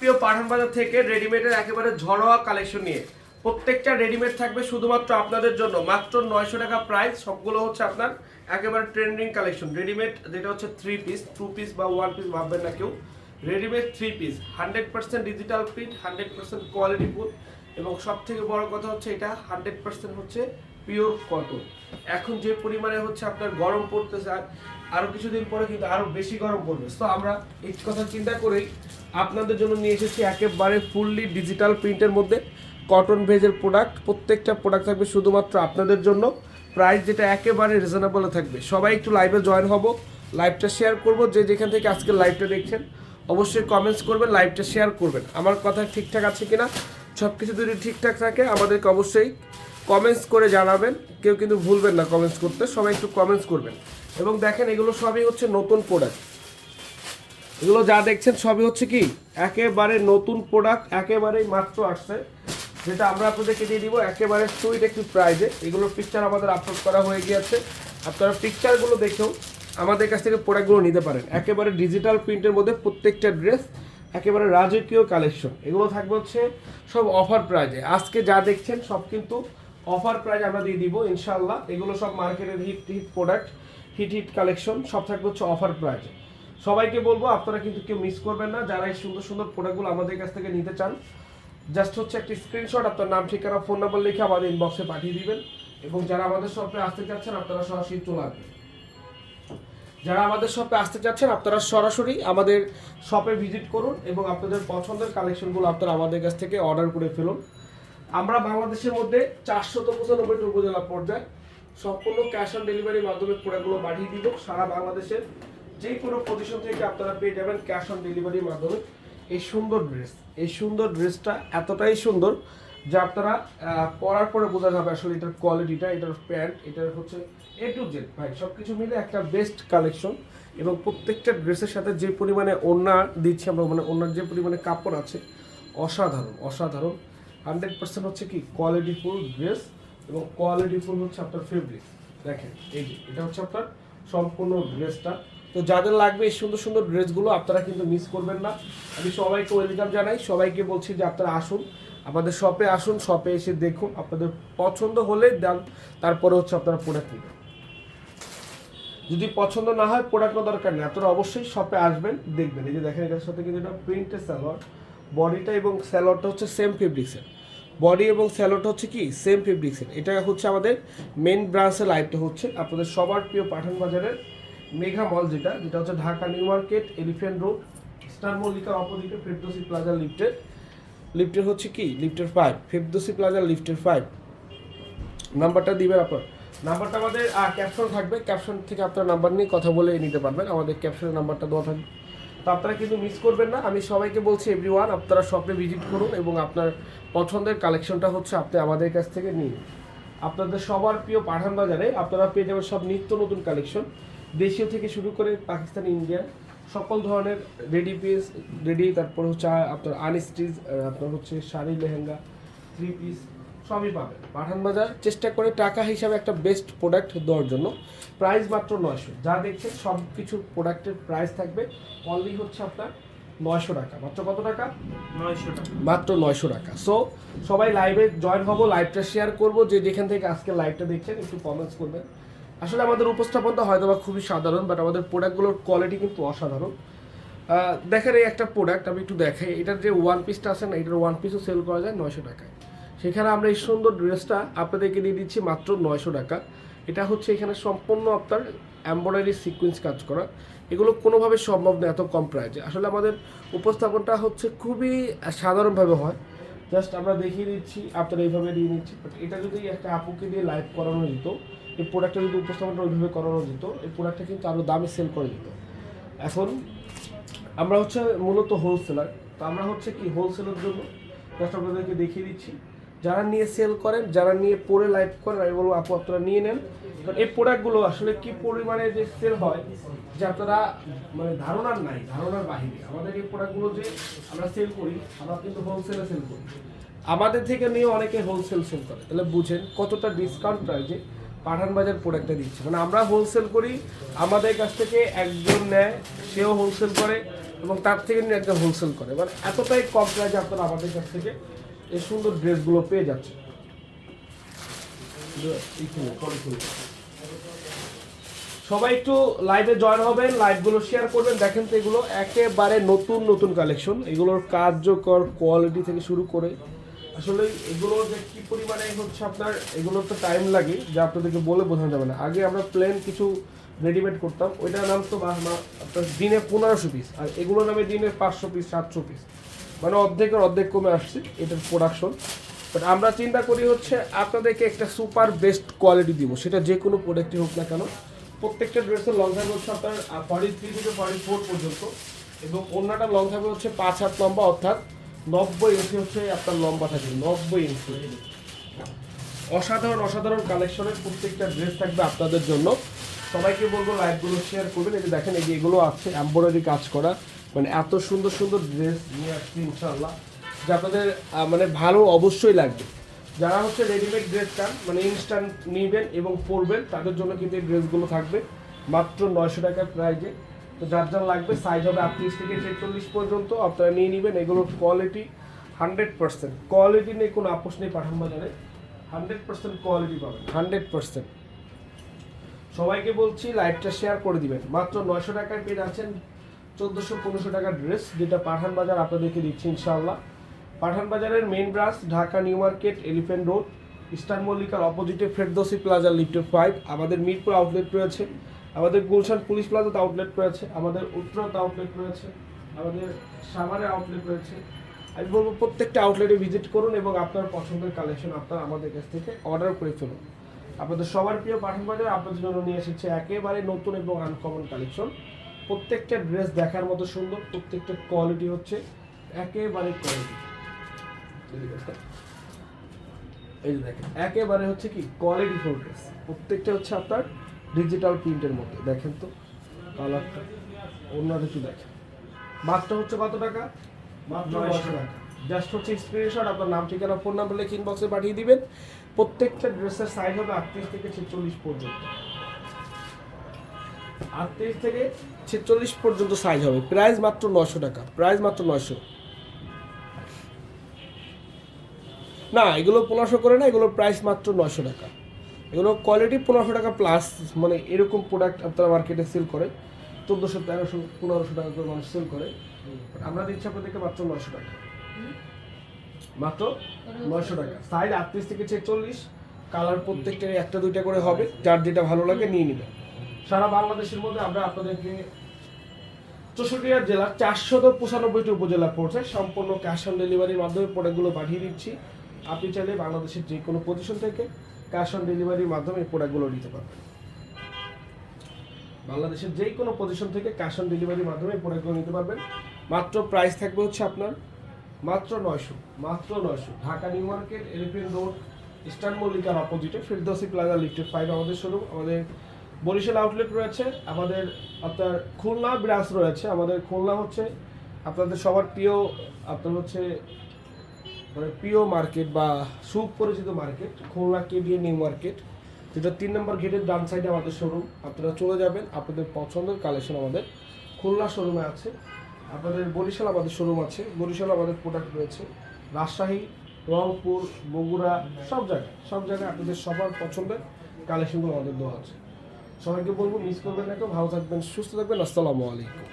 প্রিয় পাঠান বাজার থেকে রেডিমেডের একেবারে ঝরোয়া কালেকশন নিয়ে। প্রত্যেকটা রেডিমেড থাকবে শুধুমাত্র আপনাদের জন্য। মাত্র নয়শো টাকা প্রাইস সবগুলো হচ্ছে আপনার একেবারে ট্রেন্ডিং কালেকশন রেডিমেড যেটা হচ্ছে থ্রি পিস টু পিস বা ওয়ান পিস ভাববেন না কেউ। Readymade three piece hundred percent digital print hundred percent quality full এবং সব থেকে বড় কথা হচ্ছে এটা হান্ড্রেড পার্সেন্ট হচ্ছে পিওর কটন এখন যে পরিমাণে হচ্ছে আপনার গরম পড়তেছে, আর আরও কিছুদিন পরে কিন্তু আরও বেশি গরম পড়বে। তো আমরা এই কথা চিন্তা করেই আপনাদের জন্য নিয়ে এসেছি একেবারে ফুললি ডিজিটাল প্রিন্টের মধ্যে কটন ভেজের প্রোডাক্ট প্রত্যেকটা প্রোডাক্ট থাকবে শুধুমাত্র আপনাদের জন্য। প্রাইস যেটা একেবারে রিজনেবলে থাকবে। সবাই একটু লাইভে জয়েন হব। লাইভটা শেয়ার করব। যে যেখান থেকে আজকে লাইভটা দেখছেন, অবশ্যই কমেন্টস করবেন লাইভটা শেয়ার করবেন। আমার কথা ঠিকঠাক আছে কিনা? সব কিছু যদি ঠিকঠাক থাকে, আমাদেরকে অবশ্যই কমেন্টস করে জানাবেন। কেউ কিন্তু ভুলবেন না কমেন্টস করতে, সবাই একটু কমেন্টস করবেন। এবং দেখেন এগুলো সবই হচ্ছে নতুন প্রোডাক্ট এগুলো যা দেখছেন সবই হচ্ছে কি? একেবারে নতুন প্রোডাক্ট একেবারেই মাত্র আসছে। যেটা আমরা আপনাদেরকে দিয়ে দিব, একেবারে সুইট একটি প্রাইজে এগুলোর পিকচার আমাদের আপলোড করা হয়ে গিয়েছে। আপনারা পিকচারগুলো দেখেও আমাদের কাছ থেকে প্রোডাক্টগুলো নিতে পারেন। একেবারে ডিজিটাল প্রিন্টের মধ্যে প্রত্যেকটা ড্রেস একেবারে রাজকীয় কালেকশন এগুলো থাকবে হচ্ছে সব অফার প্রাইজে আজকে যা দেখছেন সব কিন্তু অফার প্রাইজ আমরা দিয়ে দিব ইনশাল্লাহ এগুলো সব মার্কেটের hit hit product hit hit collection সব থাকবে হচ্ছে অফার প্রাইজে সবাইকে বলব, আপনারা কিন্তু কেউ মিস করবেন না, যারা এই সুন্দর সুন্দর প্রোডাক্টগুলো আমাদের কাছ থেকে নিতে চান জাস্ট হচ্ছে একটি স্ক্রিনশট আপনার নাম, ঠিকানা ফোন নাম্বার লিখে আমাদের ইনবক্সে পাঠিয়ে দিবেন, এবং যারা আমাদের শপে আসতে চাচ্ছেন, আপনারা সরাসরি চলে আসবেন। যারা আমাদের শপে আসতে চাচ্ছেন, আপনারা সরাসরি আমাদের শপে ভিজিট করুন, এবং আপনাদের পছন্দের কালেকশনগুলো আপনারা আমাদের কাছ থেকে অর্ডার করে ফেলুন। আমরা বাংলাদেশের মধ্যে চারশত পঁচানব্বইটি উপজেলা পর্যায়ে সম্পূর্ণ ক্যাশ অন ডেলিভারির মাধ্যমে প্রোডাক্টগুলো পাঠিয়ে দিব। সারা বাংলাদেশের যে কোনো পজিশন থেকে আপনারা পেয়ে যাবেন ক্যাশ অন ডেলিভারির মাধ্যমে। এই সুন্দর ড্রেস এই সুন্দর ড্রেসটা এতটাই সুন্দর যে আপনারা পরার পরে বোঝা যাবে আসলে এটার কোয়ালিটিটা এটার প্যান্ট, এটার হচ্ছে এ টু জেড ভাই সব কিছু মিলে একটা বেস্ট কালেকশন এবং প্রত্যেকটা ড্রেসের সাথে যে পরিমাণে ওড়না দিচ্ছি আমরা মানে ওড়নার যে পরিমাণে কাপড় আছে, অসাধারণ অসাধারণ। হান্ড্রেড পার্সেন্ট হচ্ছে কি কোয়ালিটিফুল ড্রেস এবং কোয়ালিটিফুল হচ্ছে আপনার ফেব্রিক দেখেন, এই যে, এটা হচ্ছে আপনার সম্পূর্ণ ড্রেসটা তো যাদের লাগবে এই সুন্দর সুন্দর ড্রেসগুলো আপনারা কিন্তু মিস করবেন না। আমি সবাইকে ওয়েলকাম জানাই। সবাইকে বলছি যে আপনারা আসুন, আমাদের শপে আসুন শপে এসে দেখুন আপনাদের পছন্দ হলে দেন, তারপরে হচ্ছে আপনারা প্রোডাক্ট নেবেন। যদি পছন্দ না হয় প্রোডাক্ট দরকার নেই, আপনারা অবশ্যই শপে আসবেন, দেখবেন। এই যে দেখেন, এটার সাথে কিন্তু এটা প্রিন্টের স্যালোয়ার বডিটা এবং স্যালোয়ারটা হচ্ছে সেম ফেব্রিক্সের বডি এবং স্যালোয়ারটা হচ্ছে কি সেম ফেব্রিক্সের এটা হচ্ছে আমাদের মেন ব্রাঞ্চের লাইভটা হচ্ছে আপনাদের সবার প্রিয় পাঠান বাজারের মেঘা মল যেটা যেটা হচ্ছে Dhaka New Market Elephant Road Star মল্লিকার অপোজিটে ফেরদোসি প্লাজা লিফটের লিফটের হচ্ছে কি লিফটের ফাইভ ফেরদোসি প্লাজা লিফটের ফাইভ নাম্বারটা দিবেন আপনার। নাম্বারটা আমাদের ক্যাপশন থাকবে। ক্যাপশন থেকে আপনার নাম্বার নিয়ে কথা বলে নিতে পারবেন। আমাদের ক্যাপশনের নাম্বারটা দেওয়া থাকবে। তো আপনারা কিন্তু মিস করবেন না। আমি সবাইকে বলছি এভরি ওয়ান আপনারা শপে ভিজিট করুন এবং আপনার পছন্দের কালেকশনটা হচ্ছে আপনি আমাদের কাছ থেকে নিন। আপনাদের সবার প্রিয় পাঠান বাজারে আপনারা পেয়ে যাবেন সব নিত্য নতুন কালেকশন দেশীয় থেকে শুরু করে পাকিস্তানি, ইন্ডিয়ান, সকল ধরনের রেডি পিস রেডি তারপর হচ্ছে আপনার আনস্টিচ আপনার হচ্ছে শাড়ি, লেহেঙ্গা থ্রি পিস সবই পাবেন। পাঠান বাজার চেষ্টা করে টাকা হিসাবে একটা বেস্ট প্রোডাক্ট দেওয়ার জন্য। প্রাইস মাত্র নয়শো। যা দেখছেন সব কিছু প্রোডাক্টের প্রাইস থাকবে। অনলি হচ্ছে আপনার নয়শো টাকা। মাত্র কত টাকা? নয়শো টাকা। মাত্র নয়শো টাকা। সো সবাই লাইভে জয়েন হব লাইভটা শেয়ার করব। যে যেখান থেকে আজকে লাইভটা দেখছেন একটু কমেন্টস করবেন। আসলে আমাদের উপস্থাপনটা হয়তো বা খুবই সাধারণ বাট আমাদের প্রোডাক্টগুলোর কোয়ালিটি কিন্তু অসাধারণ। দেখেন এই একটা প্রোডাক্ট আমি একটু দেখাই। এটার যে ওয়ান পিসটা আছে না এটার ওয়ান পিসও সেল করা যায় নয়শো টাকায়। সেখানে আমরা এই সুন্দর ড্রেসটা আপনাদেরকে দিয়ে দিচ্ছি মাত্র নয়শো টাকা। এটা হচ্ছে এখানে সম্পূর্ণ আপনার এমব্রয়ডারি সিকোয়েন্স কাজ করা। এগুলো কোনোভাবে সম্ভব না, এত কম প্রাইজে। আসলে আমাদের উপস্থাপনটা হচ্ছে খুবই সাধারণভাবে হয়। জাস্ট আমরা দেখিয়ে দিচ্ছি, আপনারা এইভাবে দিয়ে নিচ্ছি। বাট এটা যদি একটা আপুকে দিয়ে লাইভ করানো যেত, এই প্রোডাক্টটা যদি উপস্থাপনটা ওইভাবে করানো যেত, এই প্রোডাক্টটা কিন্তু আরও দামে সেল করে যেত। এখন আমরা হচ্ছে মূলত হোলসেলার তো আমরা হচ্ছে কি হোলসেলের জন্য জাস্ট আপনাদেরকে দেখিয়ে দিচ্ছি। যারা নিয়ে সেল করেন, যারা নিয়ে পরে লাইভ করেন, আমি বলব, আপু, আপনারা নিয়ে নেন। কারণ এই প্রোডাক্টগুলো আসলে কি পরিমাণে যে সেল হয়, যে আপনারা মানে ধারণার নাই, ধারণার বাহিরে। আমাদের এই প্রোডাক্টগুলো যে আমরা সেল করি, আমরা কিন্তু হোলসেলে সেল করি। আমাদের থেকে নিয়ে অনেকে হোলসেল সেল করে। তাহলে বুঝেন কতটা ডিসকাউন্ট প্রাইজে পাঠান বাজার প্রোডাক্টটা দিচ্ছে। মানে আমরা হোলসেল করি, আমাদের কাছ থেকে একজন নেয়, সেও হোলসেল করে এবং তার থেকে নিয়ে একজন হোলসেল করে। মানে এতটাই কম প্রাইসে আপনারা আমাদের কাছ থেকে এই সুন্দর ড্রেসগুলো পেয়ে যাচ্ছে। সবাই একটু লাইভে জয়েন হবেন লাইভগুলো শেয়ার করবেন। দেখেন তো এগুলো একেবারে নতুন নতুন কালেকশন এগুলোর কার্যকর কোয়ালিটি থেকে শুরু করে। আসলে এগুলো যে কি পরিমাণে হচ্ছে আপনার এগুলো তো টাইম লাগে, যা আপনাদেরকে বলে বোঝানো যাবে না। আগে আমরা প্লেন কিছু রেডিমেড করতাম। ওইটার নাম তো আপনার দিনে পনেরোশো পিস আর এগুলোর নামে দিনে পাঁচশো পিস সাতশো পিস মানে অর্ধেকের অর্ধেক কমে আসছে এটার প্রোডাকশন বাট আমরা চিন্তা করি হচ্ছে আপনাদেরকে একটা সুপার বেস্ট কোয়ালিটি দিব। সেটা যে কোনো প্রোডাক্টই হোক না কেন। প্রত্যেকটা ড্রেসের লং থাকবে হচ্ছে আপনার ফর্টি থ্রি থেকে ফর্টি ফোর পর্যন্ত। এবং অন্যটা লং থাকবে হচ্ছে পাঁচ হাত লম্বা, অর্থাৎ নব্বই ইঞ্চি হচ্ছে আপনার লম্বা থাকে নব্বই ইঞ্চি অসাধারণ অসাধারণ কালেকশনের প্রত্যেকটা ড্রেস থাকবে আপনাদের জন্য। সবাইকে বলব লাইভগুলো শেয়ার করবেন। এই যে দেখেন, এই যে এগুলো আছে এম্ব্রয়ডারি কাজ করা। মানে এত সুন্দর সুন্দর ড্রেস নিয়ে আসছি ইনশাল্লাহ যা আপনাদের মানে ভালো অবশ্যই লাগবে। যারা হচ্ছে রেডিমেড ড্রেস চান মানে ইনস্ট্যান্ট নিবেন এবং পরবেন, তাদের জন্য কিন্তু এই ড্রেসগুলো থাকবে। মাত্র নয়শো টাকার প্রাইজে তো যার যার লাগবে সাইজ হবে আটত্রিশ থেকে ছেচল্লিশ পর্যন্ত, আপনারা নিয়ে নেবেন। এগুলোর কোয়ালিটি হান্ড্রেড পার্সেন্ট কোয়ালিটি নিয়ে কোনো আপোষ নেই পাঠান বাজারে। হান্ড্রেড পার্সেন্ট কোয়ালিটি পাবেন। হান্ড্রেড পার্সেন্ট সবাইকে বলছি লাইভটা শেয়ার করে দিবেন। মাত্র নয়শো টাকায় পেয়ে যাচ্ছেন চোদ্দোশো পনেরোশো টাকার ড্রেস যেটা পাঠান বাজার আপনাদেরকে দিচ্ছি ইনশাআল্লাহ। পাঠান বাজারের main branch Dhaka New Market Elephant Road Eastern মল্লিকার অপোজিটে ফেরদোসি প্লাজা লিফটেড ফাইভ আমাদের মিরপুর আউটলেট রয়েছে, আমাদের গুলশান পুলিশ প্লাজাতে আউটলেট রয়েছে, আমাদের উত্তরাতে আউটলেট রয়েছে, আমাদের সাভারে আউটলেট রয়েছে। আমি বলব প্রত্যেকটা আউটলেটে ভিজিট করুন এবং আপনার পছন্দের কালেকশন আপনার আমাদের কাছ থেকে অর্ডার করে ফেলুন। আপনাদের সবার প্রিয় পাঠান বাজার আপনাদের জন্য নিয়ে এসেছে একেবারে নতুন এবং আনকমন কালেকশন প্রত্যেকটা ড্রেস দেখার মতো সুন্দর প্রত্যেকটা কোয়ালিটি হচ্ছে একেবারে কোয়ালিটি এই যে দেখেন একেবারে হচ্ছে কি কোয়ালিটি ফুল ড্রেস প্রত্যেকটা হচ্ছে আপনার ডিজিটাল প্রিন্টের মধ্যে। দেখেন তো কালারটা অন্য কিছু দেখেন? মাত্র হচ্ছে কত টাকা? মাত্র নয়শো টাকা। জাস্ট হচ্ছে স্ক্রিনশট আপনার নাম ঠিকানা ফোন নাম্বার লিখে ইনবক্সে পাঠিয়ে দিবেন। প্রত্যেকটা ড্রেসের সাইজ হবে আটত্রিশ থেকে ছেচল্লিশ পর্যন্ত। আটত্রিশ থেকে ছেচল্লিশ পর্যন্ত সাইজ হবে। প্রাইস মাত্র নশো টাকা। প্রাইস মাত্র নশো না, এগুলো পনেরোশো করে না, এগুলোর প্রাইস মাত্র নশো টাকা। এগুলো কোয়ালিটি পনেরোশো টাকা প্লাস মানে এরকম প্রোডাক্ট আপনারা মার্কেটে সেল করে। চোদ্দোশো, তেরোশো, পনেরোশো টাকা করে মানুষ সেল করে। আমরা দিচ্ছি আপনাদেরকে মাত্র নশো টাকা। মাত্র নশো টাকা। সাইজ আটত্রিশ থেকে ছেচল্লিশ কালার প্রত্যেকটা একটা দুইটা করে হবে। যার যেটা ভালো লাগে নিয়ে নেবেন সারা বাংলাদেশের মধ্যে আমরা আপনাদেরকে চৌষট্টিটা জেলার চারশত পঁচানব্বইটি উপজেলা পড়ছে। সম্পূর্ণ ক্যাশ অন ডেলিভারির মাধ্যমে প্রোডাক্টগুলো পাঠিয়ে দিচ্ছি। আপনি চাইলে বাংলাদেশের যে কোনো পজিশন থেকে ক্যাশ অন ডেলিভারির মাধ্যমে এই প্রোডাক্টগুলো নিতে পারবেন। বাংলাদেশের যে কোনো পজিশন থেকে ক্যাশ অন ডেলিভারির মাধ্যমে এই প্রোডাক্টগুলো নিতে পারবেন। মাত্র প্রাইস থাকবে হচ্ছে আপনার মাত্র নয়শো মাত্র নয়শো। Dhaka New Market Elephant Road Eastern মল্লিকার অপোজিটে ফিরদৌসি প্লাজা, লিফটেড ফাইভ আমাদের শোরুম আমাদের বরিশাল আউটলেট রয়েছে, আমাদের আপনার খুলনা ব্রাঞ্চ রয়েছে, আমাদের খুলনা হচ্ছে আপনাদের সবার প্রিয়, আপনার হচ্ছে মানে প্রিয় মার্কেট বা সুপরিচিত market Khulna KDA New Market যেটা তিন নম্বর গেটের ডান সাইডে আমাদের শোরুম আপনারা চলে যাবেন, আপনাদের পছন্দের কালেকশন আমাদের খুলনা শোরুমে আছে। আপনাদের বরিশাল আমাদের শোরুম আছে, বরিশাল আমাদের প্রোডাক্ট রয়েছে। রাজশাহী, রংপুর, বগুড়া, সব জায়গায় সব জায়গায় আপনাদের সবার পছন্দের কালেকশনগুলো আমাদের দেওয়া আছে। সবাইকে বলব মিস করবেন না ভালো থাকবেন সুস্থ থাকবেন আসসালামু আলাইকুম।